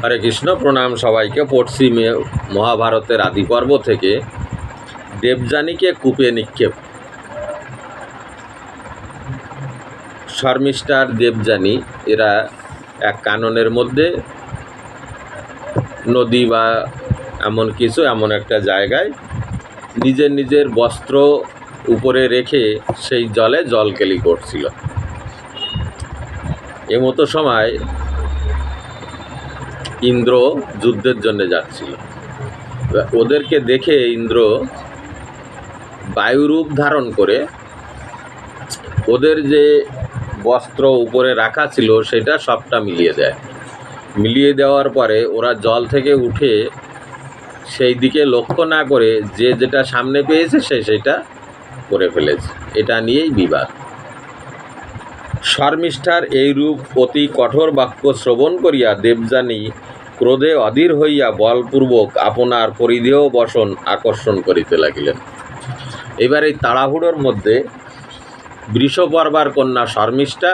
হরে কৃষ্ণ, প্রণাম সবাইকে। পড়ছি মহাভারতের আদি পর্ব থেকে। দেবযানীকে কূপে নিক্ষেপ। শর্মিষ্ঠার দেবযানী, এরা এক কাননের মধ্যে, নদী বা এমন কিছু, এমন একটা জায়গায় নিজের নিজের বস্ত্র উপরে রেখে সেই জলে জলকেলি করছিল। এমতো সময় ইন্দ্র যুদ্ধের জন্য যাচ্ছিল। ওদেরকে দেখে ইন্দ্র বায়ুরূপ ধারণ করে ওদের যে বস্ত্র উপরে রাখা ছিল, সেটা সবটা মিলিয়ে দেয়। মিলিয়ে দেওয়ার পরে ওরা জল থেকে উঠে সেই দিকে লক্ষ্য না করে যে যেটা সামনে পেয়েছে, সে সেটা করে ফেলেছে। এটা নিয়েই বিবাদ। শর্মিষ্ঠার এই রূপ অতি কঠোর বাক্য শ্রবণ করিয়া দেবযানী ক্রোধে অধীর হইয়া বলপূর্বক আপনার পরিধেয় বসন আকর্ষণ করিতে লাগিলেন। এবার এই তাড়াহুড়োর মধ্যে বৃষপর্বার কন্যা শর্মিষ্ঠা,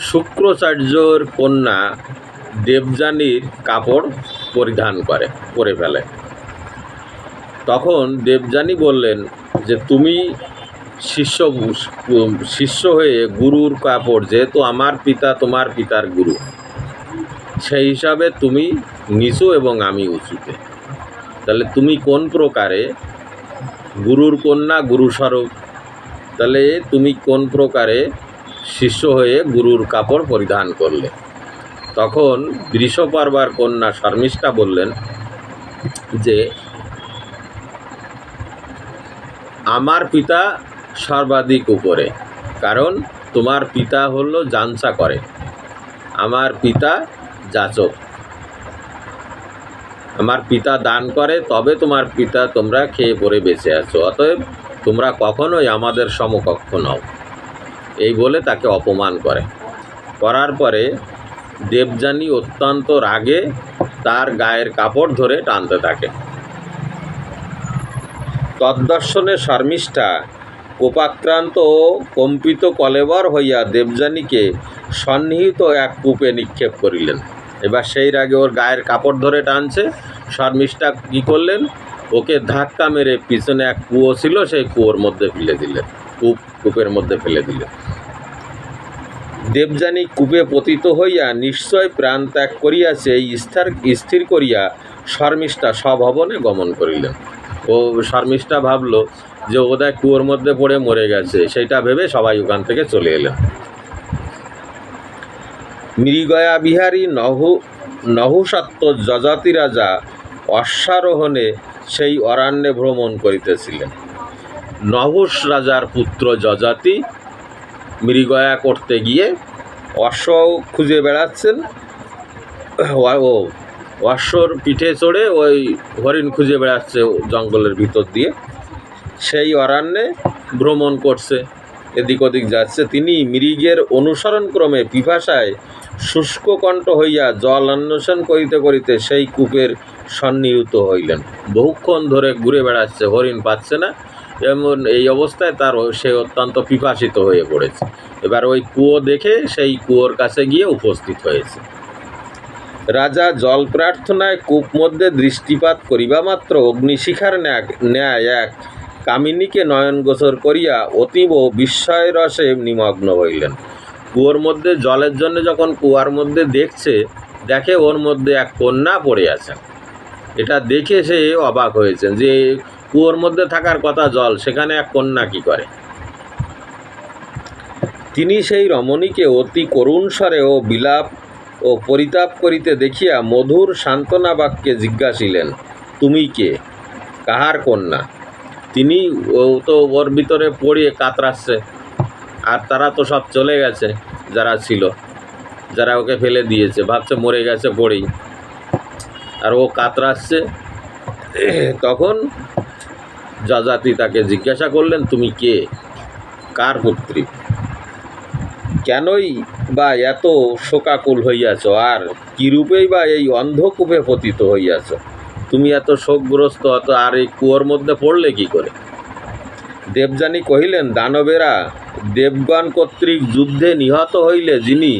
শুক্রাচার্যর কন্যা দেবযানীর কাপড় পরিধান করে, পরে ফেলে। তখন দেবযানী বললেন যে, তুমি শিষ্য শিষ্য হয়ে গুরুর কাপড়, যেহেতু আমার পিতা তোমার পিতার গুরু, সেই হিসাবে তুমি নিচু এবং আমি উঁচুতে। তাহলে তুমি কোন প্রকারে? গুরুর কন্যা গুরুস্বরূপ তাহলে তুমি কোন প্রকারে শিষ্য হয়ে গুরুর কাপড় পরিধান করলে? তখন বৃষপর্বার কন্যা শর্মিষ্ঠা বললেন যে, আমার পিতা সর্বাধিক উপরে, কারণ তোমার পিতা হল জানসা করে। আমার পিতা যাচক। আমার পিতা দান করে, তবে তোমার পিতা তোমরা খেয়ে পরে বেঁচে আছো, অতএব তোমরা কখনোই আমাদের সমকক্ষ নও। এই বলে তাকে অপমান করে। করার পরে দেবযানী অত্যন্ত রাগে তার গায়ের কাপড় ধরে টানতে থাকে। তদ্দর্শনে শর্মিষ্ঠা কোপাক্রান্ত কম্পিত কলেবর হইয়া দেবযানীকে সন্নিহিত এক কূপে নিক্ষেপ করিলেন। এবার সেই রাগে ওর গায়ের কাপড় ধরে টানছে। শর্মিষ্ঠা কী করলেন? ওকে ধাক্কা মেরে পিছনে এক কুয়ো ছিল, সেই কুয়োর মধ্যে ফেলে দিলেন। কূপ, কূপের মধ্যে ফেলে দিলেন। দেবযানী কূপে পতিত হইয়া নিশ্চয় প্রাণ ত্যাগ করিয়াছে এই স্থির স্থির করিয়া শর্মিষ্ঠা স্বভবনে গমন করিলেন। ও শর্মিষ্ঠা ভাবলো যে ওদের কুয়োর মধ্যে পড়ে মরে গেছে সেটা ভেবে সবাই ওখান থেকে চলে এলেন। মৃগয়া বিহারী নহু নহুসত্ব যজাতি রাজা অশ্বারোহণে সেই অরণ্যে ভ্রমণ করিতেছিলেন। নহুস রাজার পুত্র যজাতি মৃগয়া করতে গিয়ে অশ্ব খুঁজে বেড়াচ্ছেন। ও, অশ্বর পিঠে চড়ে ওই হরিণ খুঁজে বেড়াচ্ছে জঙ্গলের ভিতর দিয়ে। সেই অরণ্যে ভ্রমণ করছে। এদিক ওদিক যাচ্ছে। তিনি মৃগের অনুসরণ ক্রমে পিপাসায় শুষ্ক কণ্ঠ হইয়া জল অন্বেষণ করিতে করিতে সেই কূপের সন্নিহিত হইলেন। বহুক্ষণ ধরে ঘুরে বেড়াচ্ছে, হরিণ পাচ্ছে না। এমন এই অবস্থায় তার সে অত্যন্ত পিপাসিত হয়ে পড়েছে। এবার ওই কুয়ো দেখে সেই কুয়োর কাছে গিয়ে উপস্থিত হয়েছে। রাজা জল প্রার্থনায় কূপ মধ্যে দৃষ্টিপাত করিবা মাত্র অগ্নিশিখার ন্যায় এক কামিনীকে নয়ন নয়নগোচর করিয়া অতীব বিস্ময় রসে নিমগ্ন হইলেন। কুয়োর মধ্যে, জলের জন্য যখন কুয়ার মধ্যে দেখছে, দেখে ওর মধ্যে এক কন্যা পড়ে আছেন। এটা দেখে সে অবাক হয়েছেন যে কুয়োর মধ্যে থাকার কথা জল, সেখানে এক কন্যা কি করে? তিনি সেই রমণীকে অতি করুণ স্বরে ও বিলাপ ও পরিতাপ করিতে দেখিয়া মধুর সান্ত্বনা বাক্যে জিজ্ঞাসিলেন, তুমি কে? কাহার কন্যা? তিনি ও তো ওর ভিতরে পড়িয়ে কাতরাচ্ছে। আর তারা তো সব চলে গেছে, যারা ছিল। যারা ওকে ফেলে দিয়েছে, ভাবছে মরে গেছে পড়েই। আর ও কাতরাচ্ছে, তখন যজাতি তাকে জিজ্ঞাসা করলেন, তুমি কে? কার পুত্রী? কেনই বা এত শোকাকুল হইয়াছ? আর কিরূপেই বা এই অন্ধকূপে পতিত হইয়াছ? তুমি এত শোকগ্রস্ত, অত আর এই কুয়োর মধ্যে পড়লে কি করে? দেবযানী কহিলেন, দানবেরা, দেবগণ কর্তৃক যুদ্ধে নিহত হইলে যিনি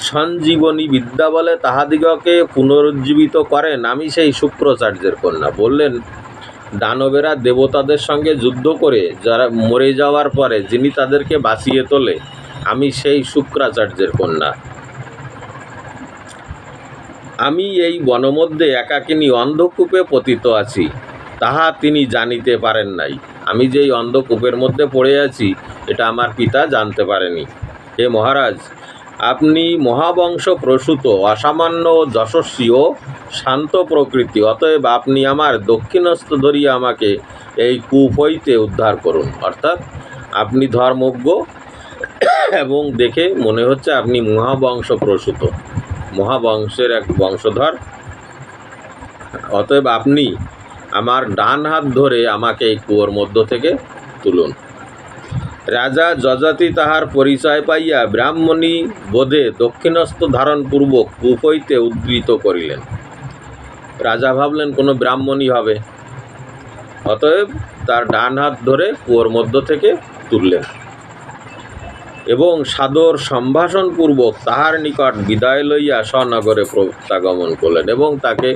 সঞ্জীবনী বিদ্যা বলে, তাহাদিগকে পুনরুজ্জীবিত করেন, আমি সেই শুক্রাচার্যের কন্যা। বললেন, দানবেরা দেবতাদের সঙ্গে যুদ্ধ করে, যারা মরে যাওয়ার পরে যিনি তাদেরকে বাঁচিয়ে তোলে, আমি সেই শুক্রাচার্যের কন্যা। আমি এই বনমধ্যে একাকিনী অন্ধকূপে পতিত আছি, তাহা তিনি জানিতে পারেন নাই। আমি যেই অন্ধকূপের মধ্যে পড়ে আছি, এটা আমার পিতা জানতে পারেনি। হে মহারাজ, আপনি মহাবংশ প্রসূত, অসামান্য যশস্বী ও শান্ত প্রকৃতি, অতএব আপনি আমার দক্ষিণস্থ ধরিয়া আমাকে এই কূপ হইতে উদ্ধার করুন। অর্থাৎ আপনি ধর্মজ্ঞ, এবং দেখে মনে হচ্ছে আপনি মহাবংশ প্রসূত। মহাবংশের এক বংশধর। অতএব আপনি আমার ডান হাত ধরে আমাকে এই কুয়োর মধ্য থেকে তুলুন। রাজা যজাতি তাহার পরিচয় পাইয়া ব্রাহ্মণী বোধে দক্ষিণস্থ ধারণপূর্বক কূপ হইতে উদ্ধৃত করিলেন। রাজা ভাবলেন, কোনো ব্রাহ্মণই হবে। অতএব তার ডান হাত ধরে কুয়োর মধ্য থেকে তুললেন। এবং সাদর সম্ভাষণপূর্বক তাহার নিকট বিদায় লইয়া স্বনগরে প্রত্যাগমন করলেন এবং তাকে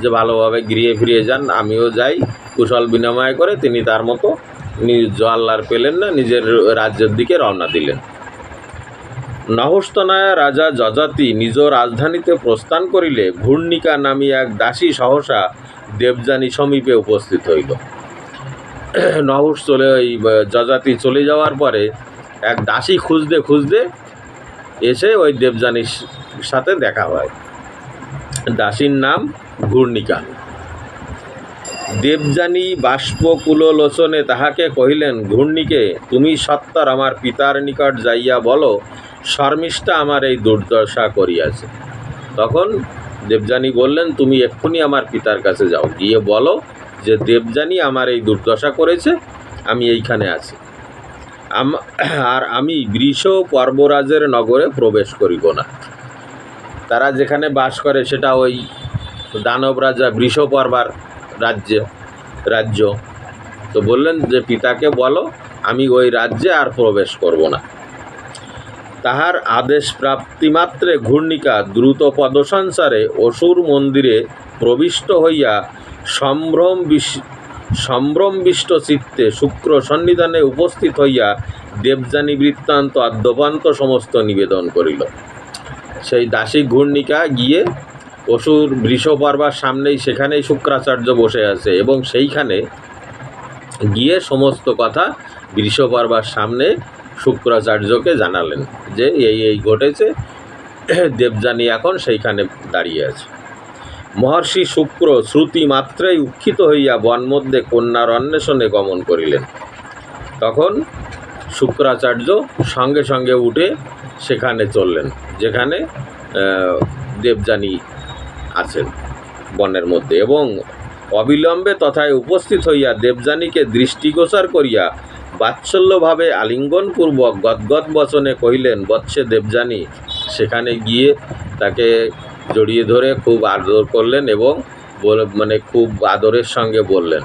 যে ভালোভাবে গৃহে ফিরিয়ে যান, আমিও যাই। কুশল বিনিময় করে তিনি তার মতো নিজ পেলেন না, নিজের রাজ্যের দিকে রওনা দিলেন। নহস্তনায়া রাজা যজাতি নিজ রাজধানীতে প্রস্থান করিলে ঘূর্ণিকা নামী এক দাসী সহসা দেবযানী সমীপে উপস্থিত হইল। নহুষ চলে ওই যজাতি চলে যাওয়ার পরে এক দাসী খুঁজতে খুঁজতে এসে ওই দেবযানীর সাথে দেখা হয়। দাসীর নাম ঘূর্ণিকা। দেবযানী বাষ্পকুলোচনে তাহাকে কহিলেন, ঘূর্ণিকে, তুমি সত্তর আমার পিতার নিকট যাইয়া বলো, শর্মিষ্ঠা আমার এই দুর্দশা করিয়াছে। তখন দেবযানী বললেন, তুমি এক্ষুনি আমার পিতার কাছে যাও। গিয়ে বলো যে, দেবযানী আমার এই দুর্দশা করেছে, আমি এইখানে আছি। আর আমি বৃষ পর্বরাজের নগরে প্রবেশ করিব না। তারা যেখানে বাস করে সেটা ওই দানব রাজা বৃষপর্বার রাজ্যে, রাজ্য। তো বললেন যে, পিতাকে বলো, আমি ওই রাজ্যে আর প্রবেশ করব না। তাহার আদেশ প্রাপ্তিমাত্রে ঘূর্ণিকা দ্রুত পদসঞ্চারে অসুর মন্দিরে প্রবিষ্ট হইয়া সম্ভ্রম সম্ভ্রমবিষ্ট চিত্তে শুক্র সন্নিধানে উপস্থিত হইয়া দেবযানী বৃত্তান্ত আদ্যপান্ত সমস্ত নিবেদন করিল। সেই দাসী ঘূর্ণিকা গিয়ে অসুর বৃষপর্বার সামনেই সেখানেই শুক্রাচার্য বসে আছে এবং সেইখানে গিয়ে সমস্ত কথা বৃষপর্বার সামনে শুক্রাচার্যকে জানালেন যে এই এই ঘটেছে, দেবযানী এখন সেইখানে দাঁড়িয়ে আছে। মহর্ষি শুক্র শ্রুতি মাত্রাই উক্ষিত হইয়া বনমধ্যে কন্যার অন্বেষণে গমন করিলেন। তখন শুক্রাচার্য সঙ্গে সঙ্গে উঠে সেখানে চললেন, যেখানে দেবযানী আছেন বনের মধ্যে এবং অবিলম্বে তথায় উপস্থিত হইয়া দেবযানীকে দৃষ্টিগোচর করিয়া বাৎসল্যভাবে আলিঙ্গনপূর্বক গদগদ বচনে কহিলেন, বৎসে দেবযানী, সেখানে গিয়ে তাকে জড়িয়ে ধরে খুব আদর করলেন এবং মানে খুব আদরের সঙ্গে বললেন।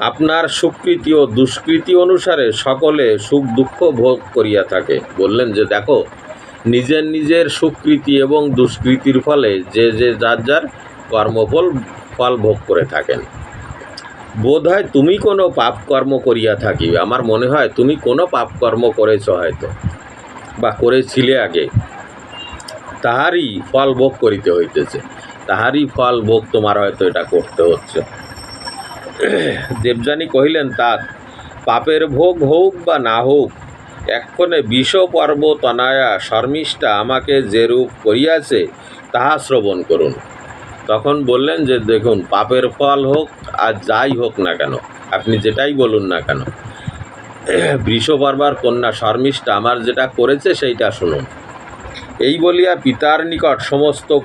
আপনার সুকৃতি ও দুষ্কৃতি অনুসারে সকলে সুখ দুঃখ ভোগ করিয়া থাকে। বললেন যে, দেখো, নিজের নিজের সুকৃতি এবং দুষ্কৃতির ফলে যে যে যার যার কর্মফল, ফল ভোগ করে থাকেন। বোধ হয় তুমি কোনো পাপ কর্ম করিয়া থাকি আমার মনে হয় তুমি কোনো পাপ কর্ম করেছ হয়তো, বা করেছিলে আগে। তাহারই ফল ভোগ করিতে হইতেছে। তাহারই ফল ভোগ তোমার হয়তো এটা করতে হচ্ছে। দেবযানী কহিলেন তার পাপের ভোগ হোক বা না হোক, এক্ষণে বিষ পর্ব তনায়া শর্মিষ্ঠা আমাকে যে রূপ করিয়াছে, তাহা শ্রবণ করুন। তখন বললেন যে, দেখুন, পাপের ফল হোক আর যাই হোক না কেন, আপনি যেটাই বলুন না কেন, বৃষপর্বার কন্যা শর্মিষ্ঠা আমার যেটা করেছে সেইটা শুনুন। এই বলিয়া পিতার নিকট সমস্ত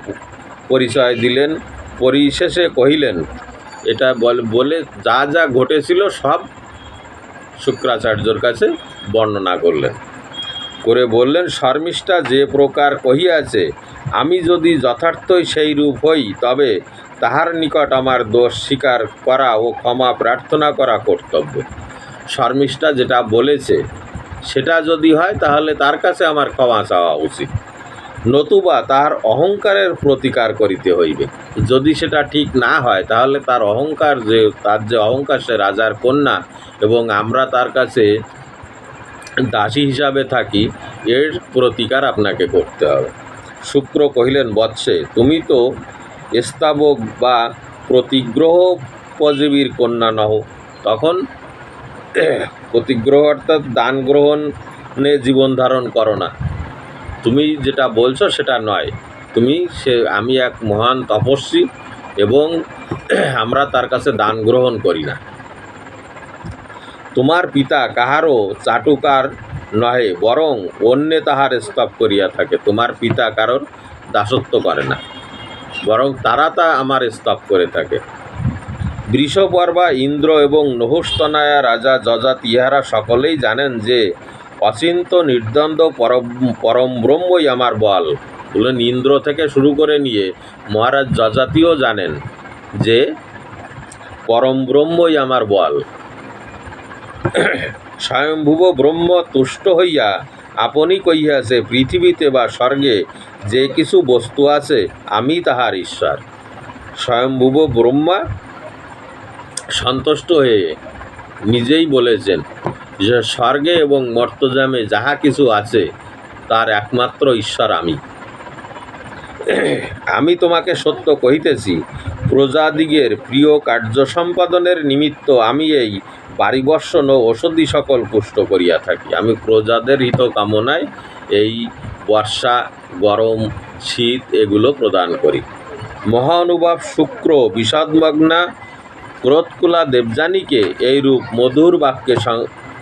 পরিচয় দিলেন, পরিশেষে কহিলেন, এটা বল- যা যা ঘটেছিল সব শুক্রাচার্যর কাছে বর্ণনা করলেন। করে বললেন, শর্মিষ্ঠা, যে প্রকার কহিয়াছে, আমি যদি যথার্থই সেই রূপ হই, তবে তাহার নিকট আমার দোষ স্বীকার করা ও ক্ষমা প্রার্থনা করা কর্তব্য। শর্মিষ্ঠা যেটা বলেছে, সেটা যদি হয়, তাহলে তার কাছে আমার ক্ষমা চাওয়া উচিত। নতুবা তাহার অহংকারের প্রতিকার করিতে হইবে। যদি সেটা ঠিক না হয়, তাহলে তার অহংকার যে, তার যে অহংকার সে রাজার কন্যা এবং আমরা তার কাছে দাসী হিসাবে থাকি, এর প্রতিকার আপনাকে করতে হবে। শুক্র কহিলেন, বৎসে, তুমি তো স্তাবক বা প্রতিগ্রহ উপজীবীর কন্যা নহ তখন প্রতিগ্রহ অর্থাৎ দান গ্রহণে জীবন ধারণ করো না। তুমি যেটা বলছো সেটা নয়। তুমি সে, আমি এক মহান তপস্বী এবং আমরা তার কাছে দান গ্রহণ করি না। তোমার পিতা কাহারও চাটুকার নহে, বরং অন্যে তাহার স্তব করিয়া থাকে। তোমার পিতা কারোর দাসত্ব করে না, বরং তারা তা আমার স্তব করে থাকে। বৃষপর্বা, ইন্দ্র এবং নহুস্তনায়া রাজা যজাত ইহারা সকলেই জানেন যে অচিন্ত নির্দ্বন্দ্ব পরম পরম ব্রহ্মই আমার বল। বললেন ইন্দ্র থেকে শুরু করে নিয়ে মহারাজ যজাতিও জানেন যে পরম ব্রহ্মই আমার বল। স্বয়ম্ভুব ব্রহ্ম তুষ্ট হইয়া আপনি কহিয়াছে, পৃথিবীতে বা স্বর্গে যে কিছু বস্তু আছে, আমি তাহার ঈশ্বর। স্বয়ম্ভুব ব্রহ্মা সন্তুষ্ট হয়ে নিজেই বলেছেন যে স্বর্গে এবং মর্তজামে যাহা কিছু আছে, তার একমাত্র ঈশ্বর আমি। আমি তোমাকে সত্য কহিতেছি, প্রজাদিগের প্রিয় কার্য সম্পাদনের নিমিত্ত আমি এই বাড়িবর্ষণ ও ঔষধি সকল পুষ্ট করিয়া থাকি। আমি প্রজাদের হিত কামনায় এই বর্ষা, গরম, শীত এগুলো প্রদান করি। মহানুভব শুক্র বিষাদমগ্না ক্রোধকুলা দেবযানীকে এইরূপ মধুর বাক্যে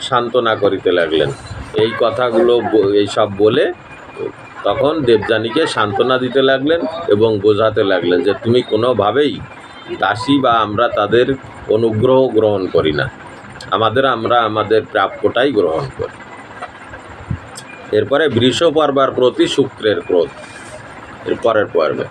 সান্ত্বনা করিতে লাগলেন। এই কথাগুলো ব- এইসব বলে তখন দেবযানীকে সান্ত্বনা দিতে লাগলেন এবং বোঝাতে লাগলেন যে, তুমি কোনোভাবেই দাসী বা আমরা তাদের অনুগ্রহ গ্রহণ করি না। আমাদের আমরা আমাদের প্রাপ্যটাই গ্রহণ করি। এরপরে বৃষ পর্বার প্রতি শুক্রের ক্রোধ, এর পরের পর্বে।